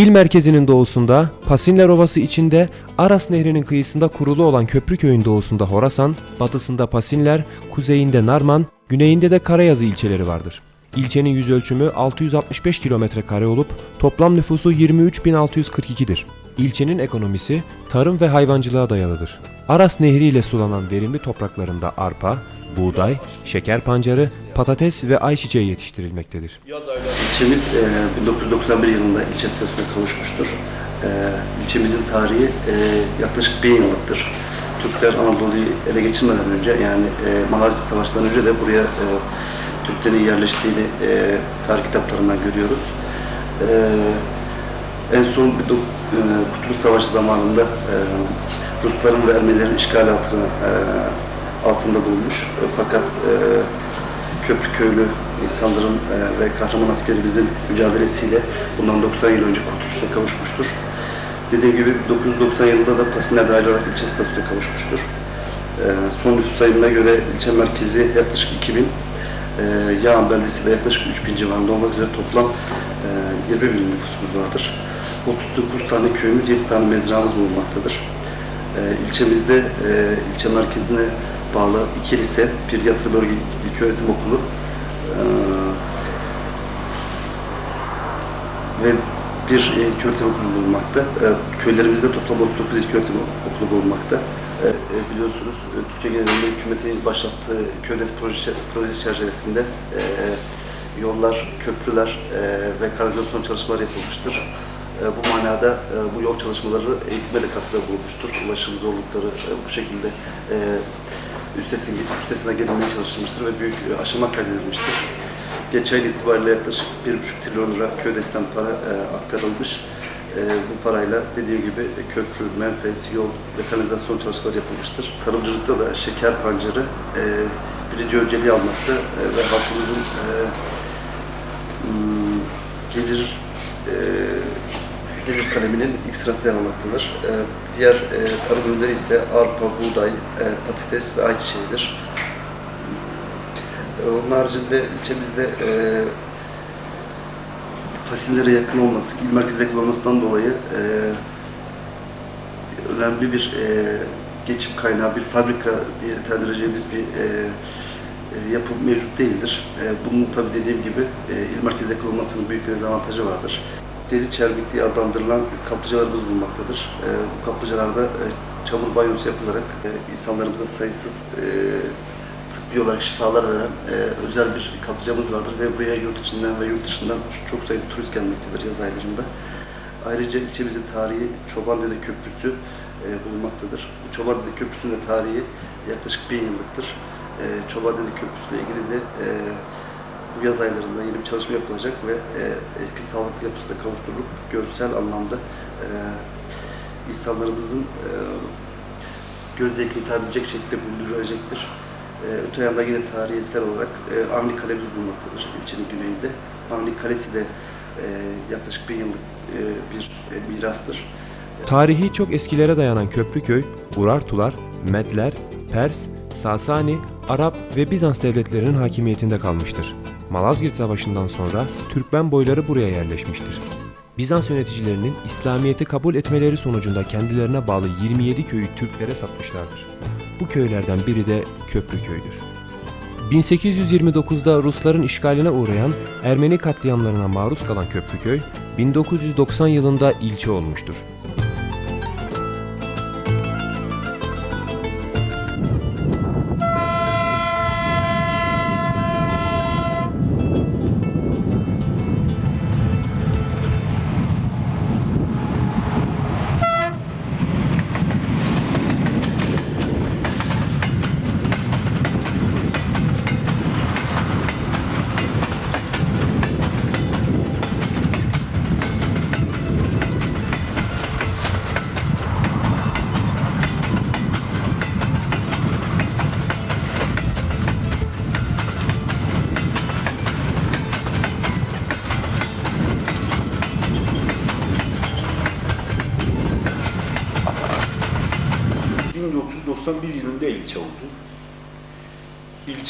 İl merkezinin doğusunda, Pasinler Ovası içinde, Aras Nehri'nin kıyısında kurulu olan Köprüköy'ün doğusunda Horasan, batısında Pasinler, kuzeyinde Narman, güneyinde de Karayazı ilçeleri vardır. İlçenin yüz ölçümü 665 kilometre kare olup toplam nüfusu 23.642'dir. İlçenin ekonomisi tarım ve hayvancılığa dayalıdır. Aras Nehri ile sulanan verimli topraklarında arpa, buğday, şeker pancarı, patates ve ayçiçeği yetiştirilmektedir. İlçemiz e, 1991 yılında ilçe statüsüne kavuşmuştur. E, ilçemizin tarihi e, yaklaşık bin yıllıktır. Türkler Anadolu'yu ele geçirmeden önce yani e, Malazgirt Savaşı'ndan önce de buraya e, Türklerin yerleştiğini e, tarih kitaplarından görüyoruz. E, en son e, Kurtuluş Savaşı zamanında e, Rusların ve Ermenilerin işgal altına, e, altında bulunmuş. E, fakat e, Köprüköylü insanların e, ve kahraman askerimizin mücadelesiyle bundan 90 yıl önce kurtuluşuna kavuşmuştur. Dediğim gibi 1990 yılında da Pasinler Dahil olarak ilçe statüsüne kavuşmuştur. E, son nüfus sayımına göre ilçe merkezi yaklaşık 2000, e, Yağan beldesi de yaklaşık 3000 civarında olmak üzere toplam e, 20 bin nüfusumuz vardır. 39 tane köyümüz, 7 tane mezramız bulunmaktadır. E, ilçemizde e, ilçe merkezine bağlı iki lise, bir yatılı bölge ilköğretim okulu e, ve bir e, ilköğretim okulu bulunmakta. E, köylerimizde toplam 39 ilköğretim okulu bulunmakta. E, e, biliyorsunuz e, Türkiye genelinde hükümetin başlattığı köydes projesi, çerçevesinde yollar, köprüler e, ve kanalizasyon çalışmaları yapılmıştır. Bu manada bu yol çalışmaları eğitime de katkıda bulunmuştur. Ulaşım zorlukları bu şekilde e, üstesine, üstesine gelinmeye çalışılmıştır ve büyük aşama kaydedilmiştir. Geçen yıl itibariyle yaklaşık 1,5 trilyon lira KÖDES'ten para e, aktarılmış. E, bu parayla dediğim gibi köprü, menfez, yol ve çalışmaları yapılmıştır. Tarımcılıkta da şeker pancarı e, birinci önceliği almakta e, ve halkımızın e, gelir e, gelir kaleminin ilk sırasında yer almaktadır. E, diğer e, tarım ürünleri ise arpa, buğday, e, patates ve ayçiçeğidir. E, Onun haricinde ilçemizde e, fasillere yakın olması, il merkezine yakın olmasından dolayı e, önemli bir e, geçim kaynağı, bir fabrika diye nitelendireceğimiz bir e, e, yapı mevcut değildir. E, bunun tabii dediğim gibi e, il merkezine yakın olmasının büyük bir dezavantajı vardır. Deri çermik diye adlandırılan kaplıcalarımız bulunmaktadır. E, bu kaplıcalarda e, çamur banyosu yapılarak e, insanlarımıza sayısız e, tıbbi olarak şifalar veren e, özel bir kaplıcamız vardır ve buraya yurt içinden ve yurt dışından çok sayıda turist gelmektedir yaz aylarında. Ayrıca ilçemizin tarihi Çobandede Köprüsü e, bulunmaktadır. Bu Çobandede Köprüsü'nün de tarihi yaklaşık bin yıllıktır. E, Çobandede Köprüsü ile ilgili de e, bu yaz aylarında yeni bir çalışma yapılacak ve e, eski sağlıklı yapısına kavuşturulup görsel anlamda e, insanlarımızın e, göz zevkine hitap edecek şekilde bulundurulacaktır. E, öte yanda yine tarihi eser olarak e, Avni Kalemiz bulunmaktadır ilçenin güneyinde. Avni Kalesi de e, yaklaşık bin yıllık e, bir e, mirastır. Tarihi çok eskilere dayanan Köprüköy, Urartular, Medler, Pers, Sasani, Arap ve Bizans devletlerinin hakimiyetinde kalmıştır. Malazgirt Savaşı'ndan sonra Türkmen boyları buraya yerleşmiştir. Bizans yöneticilerinin İslamiyet'i kabul etmeleri sonucunda kendilerine bağlı 27 köyü Türklere satmışlardır. Bu köylerden biri de Köprüköy'dür. 1829'da Rusların işgaline uğrayan Ermeni katliamlarına maruz kalan Köprüköy, 1990 yılında ilçe olmuştur.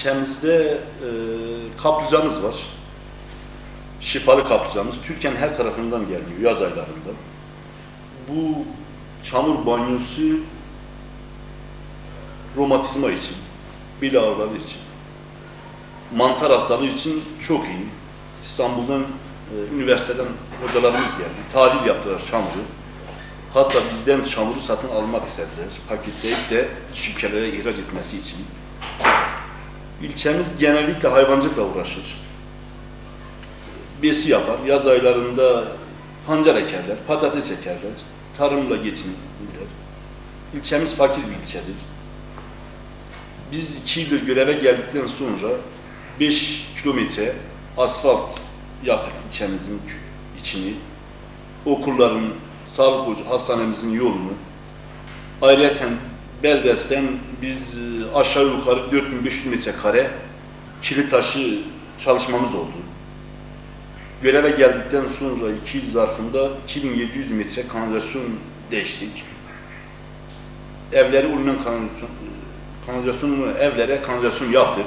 İlçemizde e, kaplıcamız var. şifalı kaplıcamız Türkiye'nin her tarafından gelmiyor yaz aylarında. Bu çamur banyosu romatizma için, bel ağrıları için, mantar hastalığı için çok iyi. İstanbul'dan, e, üniversiteden hocalarımız geldi. Tahlil yaptılar çamuru. Hatta bizden çamuru satın almak istediler. Paketleyip de dış ülkelere ihraç etmesi için. İlçemiz genellikle hayvancılıkla uğraşır. Besi yapar. Yaz aylarında pancar ekerler, patates ekerler. Tarımla geçinirler. İlçemiz fakir bir ilçedir. Biz iki yıldır göreve geldikten sonra 5 kilometre asfalt yaptık ilçemizin içini. Okulların, sağlık ocağı, hastanemizin yolunu. Ayrıca Beldes'ten biz e, aşağı yukarı 4500 metrekare kilit taşı çalışmamız oldu. Göreve geldikten sonra 2 yıl zarfında 2700 metre kanalizasyon değiştik. Evleri ulunan kanalizasyon, kanalizasyonu evlere kanalizasyon yaptık.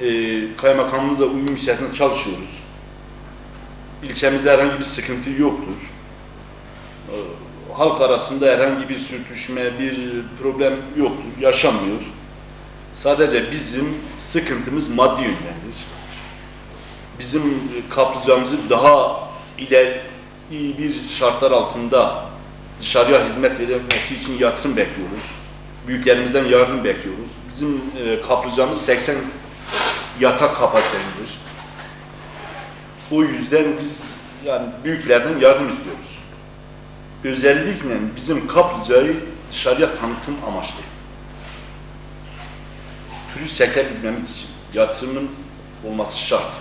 Ee, kaymakamımızla uyum içerisinde çalışıyoruz. İlçemizde herhangi bir sıkıntı yoktur. Ee, halk arasında herhangi bir sürtüşme, bir problem yoktur, yaşanmıyor. Sadece bizim sıkıntımız maddi yöndendir. Bizim kaplıcamızı daha ileri bir şartlar altında dışarıya hizmet verilmesi için yatırım bekliyoruz. Büyüklerimizden yardım bekliyoruz. Bizim e, kaplıcamız 80 yatak kapasitelidir. O yüzden biz yani büyüklerden yardım istiyoruz. Özellikle bizim kaplıcayı dışarıya tanıtım amaçlı. Turist çekebilmemiz için yatırımın olması şart.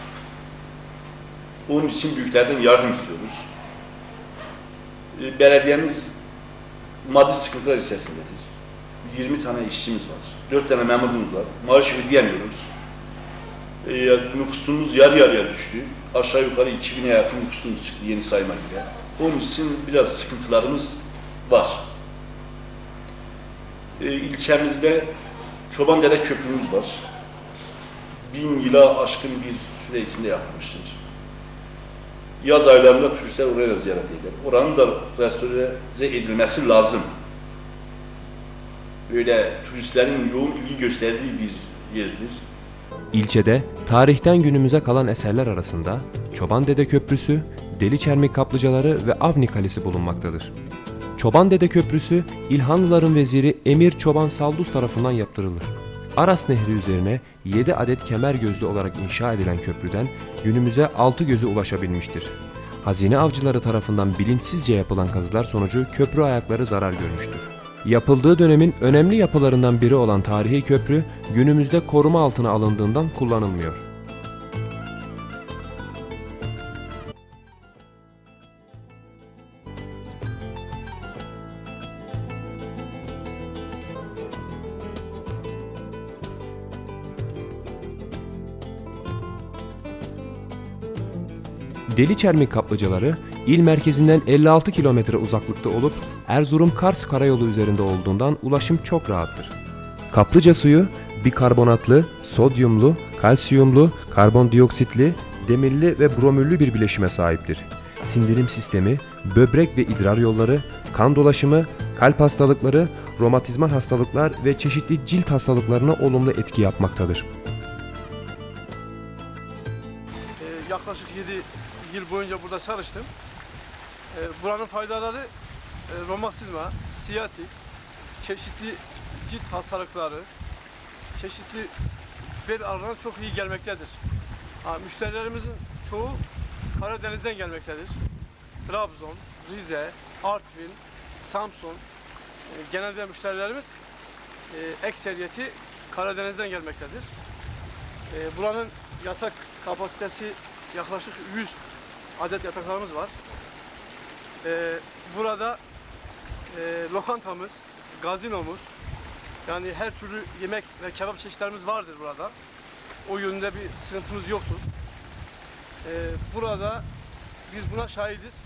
Onun için büyüklerden yardım istiyoruz. E, Belediyemiz maddi sıkıntılar içerisindedir. 20 tane işçimiz var. 4 tane memurumuz var. Maaş ödeyemiyoruz. E, nüfusumuz yarı yarıya düştü. Aşağı yukarı 2000'e yakın nüfusumuz çıktı yeni sayıma göre. Onun için biraz sıkıntılarımız var. E, ilçemizde Çobandere Köprümüz var. Bin yıla aşkın bir süre içinde yapılmıştır. Yaz aylarında turistler oraya ziyaret eder. Oranın da restore edilmesi lazım. Böyle turistlerin yoğun ilgi gösterdiği bir yerdir. İlçede tarihten günümüze kalan eserler arasında Çoban Dede Köprüsü, Deli Çermik Kaplıcaları ve Avni Kalesi bulunmaktadır. Çoban Dede Köprüsü, İlhanlıların veziri Emir Çoban Saldus tarafından yaptırılır. Aras Nehri üzerine 7 adet kemer gözlü olarak inşa edilen köprüden günümüze 6 gözü ulaşabilmiştir. Hazine avcıları tarafından bilinçsizce yapılan kazılar sonucu köprü ayakları zarar görmüştür. Yapıldığı dönemin önemli yapılarından biri olan tarihi köprü günümüzde koruma altına alındığından kullanılmıyor. Deli Çermik kaplıcaları il merkezinden 56 kilometre uzaklıkta olup Erzurum-Kars karayolu üzerinde olduğundan ulaşım çok rahattır. Kaplıca suyu bikarbonatlı, sodyumlu, kalsiyumlu, karbondioksitli, demirli ve bromürlü bir bileşime sahiptir. Sindirim sistemi, böbrek ve idrar yolları, kan dolaşımı, kalp hastalıkları, romatizmal hastalıklar ve çeşitli cilt hastalıklarına olumlu etki yapmaktadır. Ee, yaklaşık 7 yıl boyunca burada çalıştım. Ee, buranın faydaları e, romatizma, siyatik, çeşitli cilt hastalıkları, çeşitli bel ağrılarına çok iyi gelmektedir. Müşterilerimizin çoğu Karadeniz'den gelmektedir. Trabzon, Rize, Artvin, Samsun, e, genelde müşterilerimiz e, ekseriyeti Karadeniz'den gelmektedir. E, buranın yatak kapasitesi yaklaşık 100 adet yataklarımız var. Burada e, lokantamız, gazinomuz, yani her türlü yemek ve kebap çeşitlerimiz vardır burada. O yönde bir sıkıntımız yoktur. E, burada biz buna şahidiz.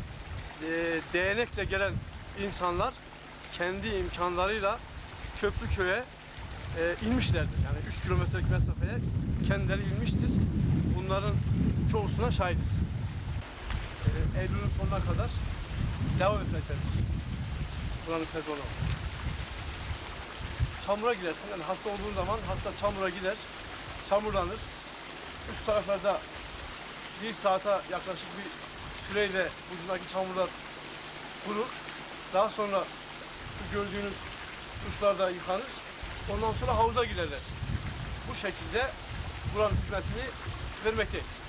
E, değnekle gelen insanlar kendi imkanlarıyla Köprüköy'e e, inmişlerdir. Yani 3 kilometrelik mesafeye kendileri inmiştir. bunların çoğusuna şahidiz. Ee, Eylül'ün sonuna kadar devam etmektedir. Buranın sezonu. Çamura girersin. Yani hasta olduğun zaman hasta çamura gider. Çamurlanır. Üst taraflarda bir saate yaklaşık bir süreyle ucundaki çamurlar kurur. Daha sonra bu gördüğünüz duşlarda yıkanır. Ondan sonra havuza girerler. Bu şekilde buranın hizmetini vermekteyiz.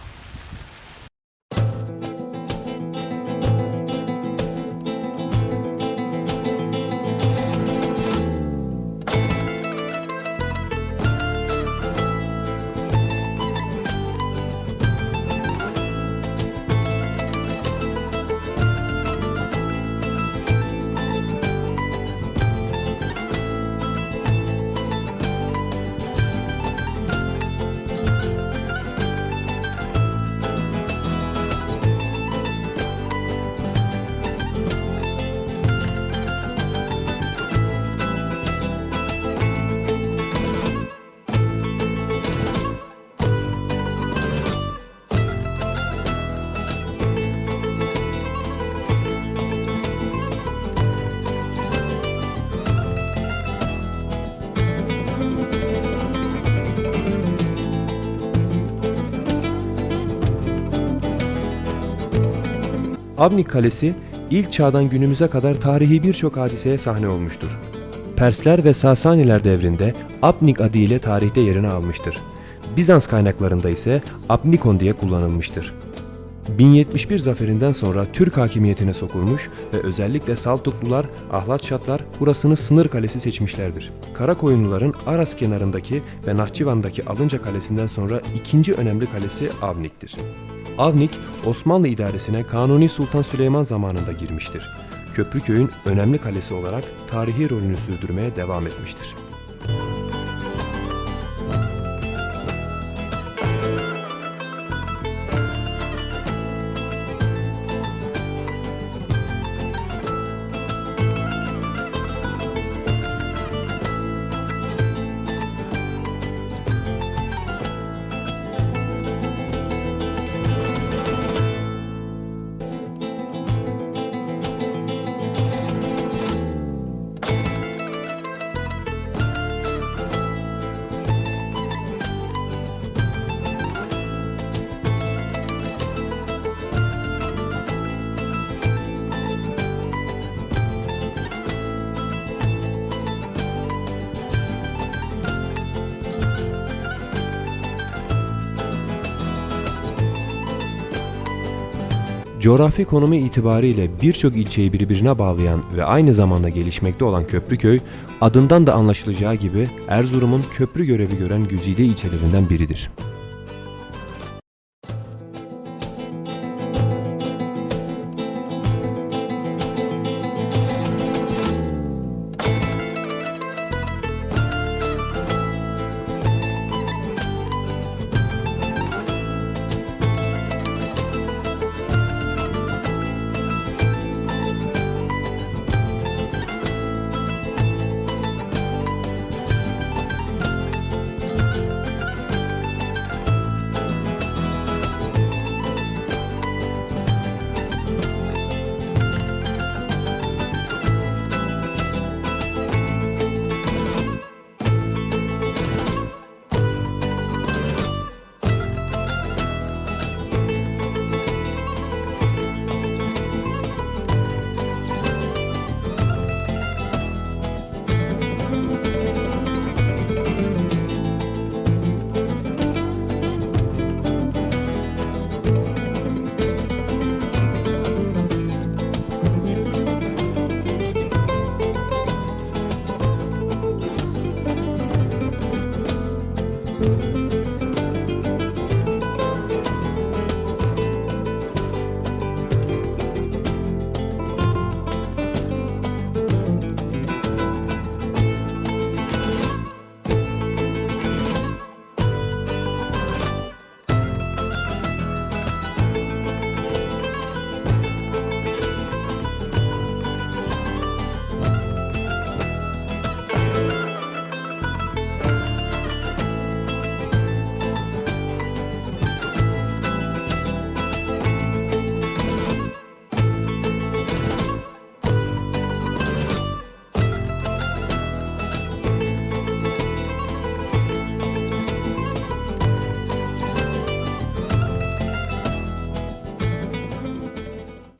Abnik Kalesi ilk çağdan günümüze kadar tarihi birçok hadiseye sahne olmuştur. Persler ve Sasaniler devrinde Abnik adı ile tarihte yerini almıştır. Bizans kaynaklarında ise Abnikon diye kullanılmıştır. 1071 zaferinden sonra Türk hakimiyetine sokulmuş ve özellikle Saltuklular, Ahlatşatlar burasını sınır kalesi seçmişlerdir. Karakoyunluların Aras kenarındaki ve Nahçıvan'daki Alınca Kalesi'nden sonra ikinci önemli kalesi Avnik'tir. Avnik, Osmanlı idaresine Kanuni Sultan Süleyman zamanında girmiştir. Köprüköy'ün önemli kalesi olarak tarihi rolünü sürdürmeye devam etmiştir. Coğrafi konumu itibariyle birçok ilçeyi birbirine bağlayan ve aynı zamanda gelişmekte olan Köprüköy, adından da anlaşılacağı gibi Erzurum'un köprü görevi gören güzide ilçelerinden biridir.